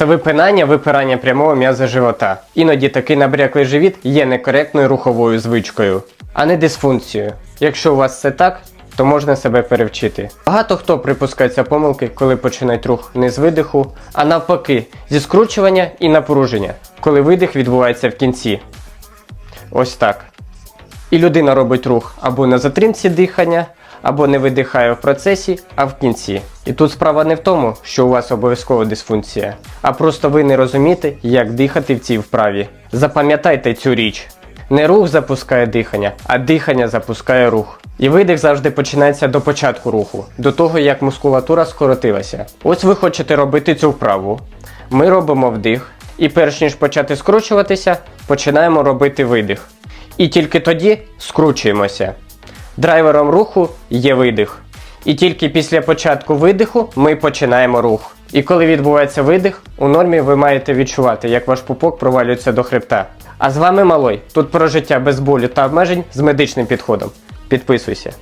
Це випинання, випирання прямого м'яза живота. Іноді такий набряклий живіт є некоректною руховою звичкою, а не дисфункцією. Якщо у вас це так, то можна себе перевчити. Багато хто припускається помилки, коли починають рух не з видиху, а навпаки, зі скручування і напруження, коли видих відбувається в кінці. Ось так. І людина робить рух або на затримці дихання, або не видихає в процесі, а в кінці. І тут справа не в тому, що у вас обов'язково дисфункція, а просто ви не розумієте, як дихати в цій вправі. Запам'ятайте цю річ. Не рух запускає дихання, а дихання запускає рух. І видих завжди починається до початку руху, до того як мускулатура скоротилася. Ось ви хочете робити цю вправу. Ми робимо вдих, і перш ніж почати скручуватися, починаємо робити видих. І тільки тоді скручуємося. Драйвером руху є видих. І тільки після початку видиху ми починаємо рух. І коли відбувається видих, у нормі ви маєте відчувати, як ваш пупок провалюється до хребта. А з вами малой. Тут про життя без болю та обмежень з медичним підходом. Підписуйся.